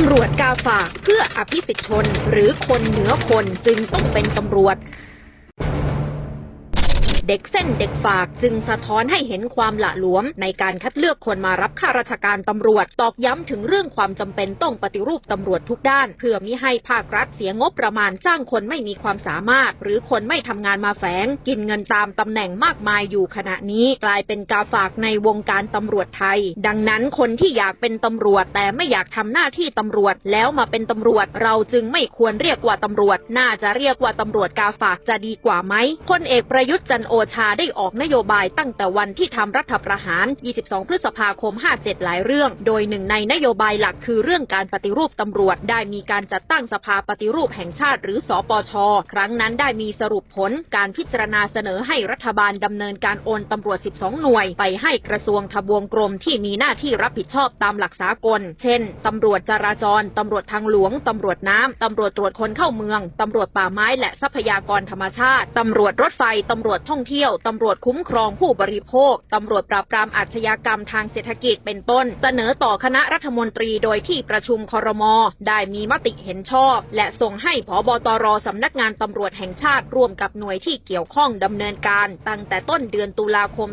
ำรวจกาฝากเพื่ออภิสิทธิชนหรือคนเหนือคนจึงต้องเป็นตำรวจ ด็กเส้นเด็กฝากจึงสะท้อนให้เห็นความหละหลวม ในการคัดเลือกคนมารับข้าราชการตำรวจ ตอกย้ำถึงเรื่องความจำเป็นต้องปฏิรูปตำรวจทุกด้าน เพื่อมิให้ภาครัฐเสียงบประมาณจ้างคนไม่มีความสามารถ หรือคนไม่ทำงานมาแฝง กินเงินตามตำแหน่งมากมายอยู่ขณะนี้ กลายเป็นกาฝากในวงการตำรวจไทย ดังนั้นคนที่อยากเป็นตำรวจ แต่ไม่อยากทำหน้าที่ตำรวจแล้วมาเป็นตำรวจ เราจึงไม่ควรเรียกว่าตำรวจ น่าจะเรียกว่าตำรวจกาฝากจะดีกว่าไหมพลเอกประยุทธ์จันโอชาได้ออกนโยบายตั้งแต่วันที่ทำรัฐประหาร 22 พฤษภาคม 57 หลายเรื่อง โดยหนึ่งในนโยบายหลักคือเรื่องการปฏิรูปตำรวจ ได้มีการจัดตั้งสภาปฏิรูปแห่งชาติหรือสอปช ครั้งนั้นได้มีสรุปผลการพิจารณาเสนอให้รัฐบาลดำเนินการโอนตำรวจ 12 หน่วย ไปให้กระทรวงทบวงกรมที่มีหน้าที่รับผิดชอบตามหลักสากล เช่น ตำรวจจราจร ตำรวจทางหลวง ตำรวจน้ำ ตำรวจตรวจคนเข้าเมือง ตำรวจป่าไม้และทรัพยากรธรรมชาติ ตำรวจรถไฟ ตำรวจท่องเที่ยว ตำรวจคุ้มครองผู้บริโภค ตำรวจปราบปรามอาชญากรรมทางเศรษฐกิจเป็นต้น เสนอต่อคณะรัฐมนตรีโดยที่ประชุมคอรมอได้มีมติเห็นชอบ และส่งให้ผบตรสำนักงานตำรวจแห่งชาติร่วมกับหน่วยที่เกี่ยวข้องดำเนินการ ตั้งแต่ต้นเดือนตุลาคม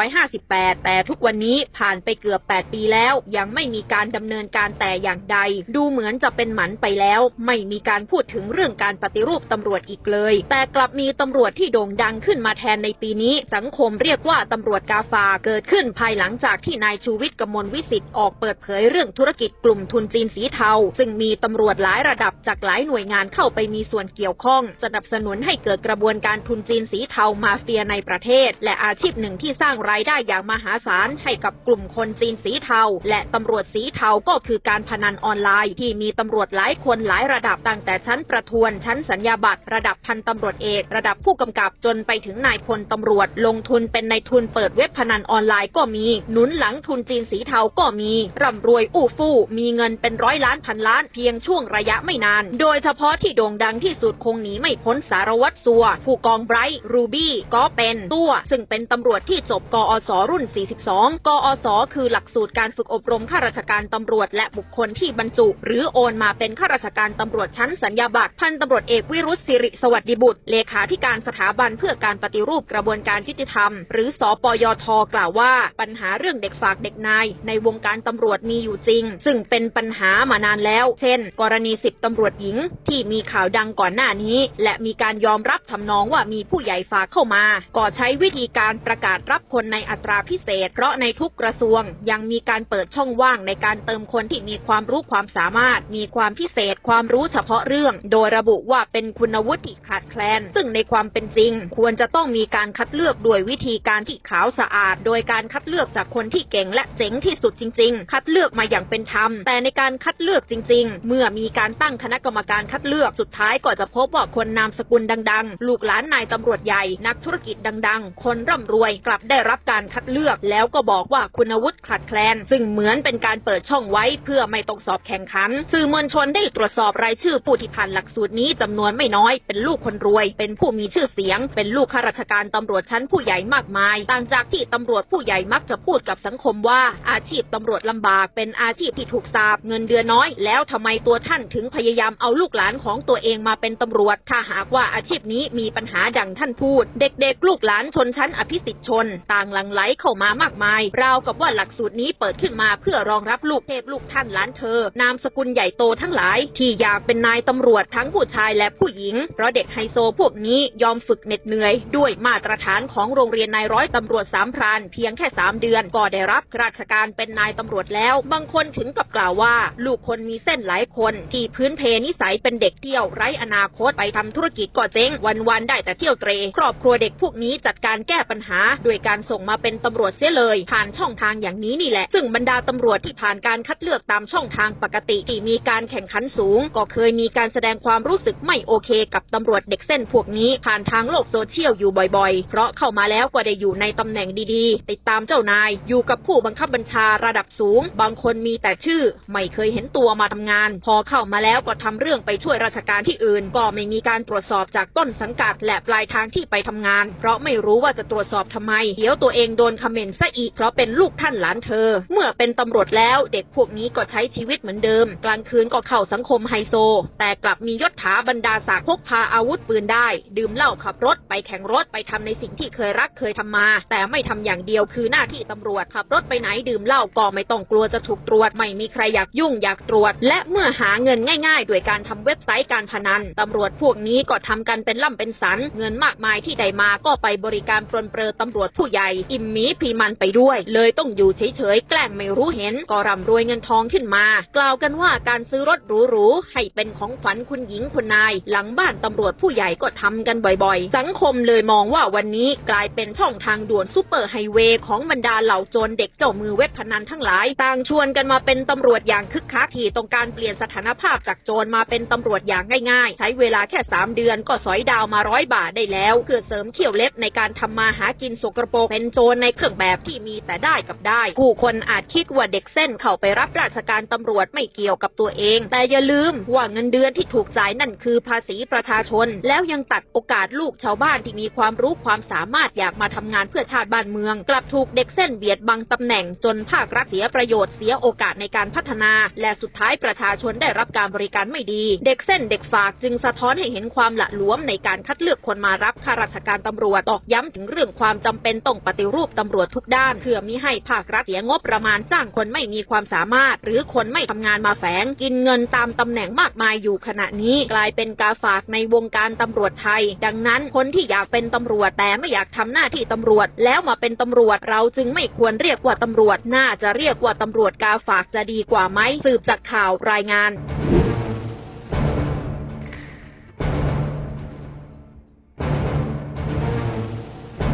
2558 แต่ทุกวันนี้ผ่านไปเกือบ 8 ปีแล้ว ยังไม่มีการดำเนินการแต่อย่างใด ดูเหมือนจะเป็นหมันไปแล้ว ไม่มีการพูดถึงเรื่องการปฏิรูปตำรวจอีกเลย แต่กลับมีตำรวจที่โด่งดังขึ้นมาแทนในปีนี้ สังคมเรียกว่าตำรวจกาฟาเกิดขึ้นภายหลังจากที่นายชูวิทย์กมลวิสิทธิ์ออกเปิดเผยเรื่องธุรกิจกลุ่มทุนจีนสีเทา ซึ่งมีตำรวจหลายระดับจากหลายหน่วยงานเข้าไปมีส่วนเกี่ยวข้อง สนับสนุนให้เกิดกระบวนการทุนจีนสีเทามาเฟียในประเทศ และอาชีพหนึ่งที่สร้างรายได้อย่างมหาศาลให้กับกลุ่มคนจีนสีเทา และตำรวจสีเทาก็คือการพนันออนไลน์ ที่มีตำรวจหลายคนหลายระดับตั้งแต่ชั้นประทวนชั้นสัญญาบัตรระดับพันตำรวจเอก ระดับผู้กำกับจนไปถึงนายพลตำรวจ ลงทุนเป็นนายทุนเปิดเว็บพนันออนไลน์ก็มี หนุนหลังทุนจีนสีเทาก็มี ร่ำรวยอู้ฟู่มีเงินเป็นร้อยล้านพันล้านเพียงช่วงระยะไม่นาน โดยเฉพาะที่โด่งดังที่สุดคงหนีไม่พ้นสารวัตรสัว ผู้กองไบรท์รูบี้ก็เป็นตัวซึ่งเป็นตำรวจที่จบกอสรุ่น 42 กอสคือหลักสูตรการฝึกอบรมข้าราชการตำรวจ และบุคคลที่บรรจุ หรือโอนมาเป็นข้าราชการตำรวจชั้นสัญญาบัตรพันตำรวจเอกวิรุษศิริสวัสดิบุตรเลขาธิการสถาบันเพื่อการปฏิรูปกระบวนการยุติธรรม หรือสปยทกล่าวว่า ปัญหาเรื่องเด็กฝากเด็กนาย ในวงการตำรวจมีอยู่จริง ซึ่งเป็นปัญหามานานแล้ว เช่น กรณีสิบตำรวจหญิง ที่มีข่าวดังก่อนหน้านี้ และมีการยอมรับทำนองว่ามีผู้ใหญ่ฝากเข้ามาก็ใช้วิธีการประกาศรับคนในอัตราพิเศษ เพราะในทุกกระทรวง ยังมีการเปิดช่องว่างในการเติมคนที่มีความรู้ความสามารถ มีความพิเศษ ความรู้เฉพาะเรื่อง โดยระบุว่าเป็นคุณวุฒิขาดแคลน ซึ่งในความเป็นจริง ควรจะต้องมีการคัดเลือกด้วยวิธีการที่ขาวสะอาด โดยการคัดเลือกจากคนที่เก่งและเจ๋งที่สุดจริง ๆ คัดเลือกมาอย่างเป็นธรรม แต่ในการคัดเลือกจริง ๆ เมื่อมีการตั้งคณะกรรมการคัดเลือกสุดท้ายก็จะพบว่าคนนามสกุลดังๆ ลูกหลานนายตำรวจใหญ่ นักธุรกิจดัง ๆ คนร่ำรวยกลับได้รับการคัดเลือก แล้วก็บอกว่าคุณวุฒิขาดแคลน ซึ่งเหมือนเป็นการเปิดช่องไว้เพื่อไม่ต้องสอบแข่งขัน สื่อมวลชนได้ตรวจสอบรายชื่อผู้ที่ผ่านหลักสูตรนี้จำนวนไม่น้อย เป็นลูกคนรวย เป็นผู้มีชื่อเสียง เป็นลูกข้าราชการตำรวจชั้นผู้ใหญ่มากมาย ต่างจากที่ตำรวจผู้ใหญ่มักจะพูดกับสังคมว่า อาชีพตำรวจลำบาก เป็นอาชีพที่ถูกสาบเงินเดือนน้อย แล้วทำไมตัวท่านถึงพยายามเอาลูกหลานของตัวเองมาเป็นตำรวจ ถ้าหากว่าอาชีพนี้มีปัญหาดังท่านพูด เด็กๆ ลูกหลานชนชั้นอภิสิทธิชน ต่างหลั่งไหลเข้ามามากมาย ราวกับว่าหลักสูตรนี้เปิดขึ้นมาเพื่อรองรับลูกเทพลูกท่านหลานเธอ นามสกุลใหญ่โตทั้งหลาย ที่อยากเป็นนายตำรวจทั้งผู้ชายและผู้หญิง เพราะเด็กไฮโซพวกนี้ยอมฝึกเหน็ดเหนื่อยด้วยมาตรฐานของโรงเรียนนายร้อยตำรวจสามพรานเพียงแค่สามเดือนก็ได้รับราชการเป็นนายตำรวจแล้ว บางคนถึงกับกล่าวว่า ลูกคนมีเส้นหลายคน ที่พื้นเพนิสัยเป็นเด็กเที่ยวไร้อนาคตไปทำธุรกิจก็เจ๊งวันๆได้แต่เที่ยวเตร ครอบครัวเด็กพวกนี้จัดการแก้ปัญหา โดยการส่งมาเป็นตำรวจเสียเลย ผ่านช่องทางอย่างนี้นี่แหละ ซึ่งบรรดาตำรวจที่ผ่านการคัดเลือกตามช่องทางปกติที่มีการแข่งขันสูง ก็เคยมีการแสดงความรู้สึกไม่โอเค กับตำรวจเด็กเส้นพวกนี้ผ่านทางโลกโซเชียลอยู่บ่อยๆ เพราะเข้ามาแล้วก็ได้อยู่ในตำแหน่งดีๆ ติดตามเจ้านาย อยู่กับผู้บังคับบัญชาระดับสูง บางคนมีแต่ชื่อ ไม่เคยเห็นตัวมาทำงาน พอเข้ามาแล้วก็ทำเรื่องไปช่วยราชการที่อื่น ก็ไม่มีการตรวจสอบจากต้นสังกัดและปลายทางที่ไปทำงาน เพราะไม่รู้ว่าจะตรวจสอบทำไม เดี๋ยวตัวเองโดนคอมเมนต์ซะอีกเพราะเป็นลูกท่านหลานเธอ เมื่อเป็นตำรวจแล้วเด็กพวกนี้ก็ใช้ชีวิตเหมือนเดิม กลางคืนก็เข้าสังคมไฮโซ แต่กลับมียศถาบรรดาศักดิ์พกพาอาวุธปืนได้ ดื่มเหล้าขับรถไปแข่งรถไปทำในสิ่งที่เคยรักเคยทำมา แต่ไม่ทำอย่างเดียวคือหน้าที่ตำรวจขับรถไปไหนดื่มเหล้าก็ไม่ต้องกลัวจะถูกตรวจ ไม่มีใครอยากยุ่งอยากตรวจ และเมื่อหาเงินง่ายๆ ด้วยการทำเว็บไซต์การพนันตำรวจพวกนี้ก็ทำกันเป็นล่ำเป็นสัน เงินมากมายที่ได้มาก็ไปบริการปรนเปรอตำรวจผู้ใหญ่ อิ่มมีพีมันไปด้วย เลยต้องอยู่เฉยๆแกล้งไม่รู้เห็นก็ร่ำรวยเงินทองขึ้นมา กล่าวกันว่าการซื้อรถหรูๆให้เป็นของขวัญคุณหญิงคุณนาย หลังบ้านตำรวจผู้ใหญ่ก็ทำกันบ่อยๆ สังคมเลยมองว่าวันนี้กลายเป็นช่องทางด่วนซูเปอร์ไฮเวย์ของบรรดาเหล่าโจรเด็กเจ้ามือเว็บพนันทั้งหลาย ต่างชวนกันมาเป็นตำรวจอย่างคึกคักที่ต้องการเปลี่ยนสถานภาพจากโจรมาเป็นตำรวจอย่างง่ายๆ ใช้เวลาแค่ 3 เดือนก็สอยดาวมาร้อยบาทได้แล้วเพื่อเสริมเขี้ยวเล็บในการทำมาหากินสกรปรกเป็นโจรในเครื่องแบบที่มีแต่ได้กับได้ ผู้คนอาจคิดว่าเด็กเส้นเข้าไปรับราชการตำรวจไม่เกี่ยวกับตัวเอง แต่อย่าลืมว่าเงินเดือนที่ถูกจ่ายนั่นคือภาษีประชาชน แล้วยังตัดโอกาสลูกชาวบ้านที่มีความรู้ความสามารถอยากมาทำงานเพื่อชาติบ้านเมือง กลับถูกเด็กเส้นเบียดบังตำแหน่งจนภาครัฐเสียประโยชน์เสียโอกาสในการพัฒนา และสุดท้ายประชาชนได้รับการบริการไม่ดี เด็กเส้นเด็กฝากจึงสะท้อนให้เห็นความหละหลวมในการคัดเลือกคนมารับข้าราชการตำรวจตอกย้ำถึงเรื่องความจำเป็นต้องปฏิรูปตำรวจทุกด้านเพื่อมิให้ภาครัฐเสียงบประมาณจ้างคนไม่มีความสามารถ หรือคนไม่ทำงานมาแฝง กินเงินตามตำแหน่งมากมายอยู่ขณะนี้ กลายเป็นกาฝากในวงการตำรวจไทย ดังนั้นคนที่อยากเป็นตำรวจ แต่ไม่อยากทำหน้าที่ตำรวจ แล้วมาเป็นตำรวจ เราจึงไม่ควรเรียกว่าตำรวจ น่าจะเรียกว่าตำรวจกาฝากจะดีกว่าไหมสืบจากข่าวรายงาน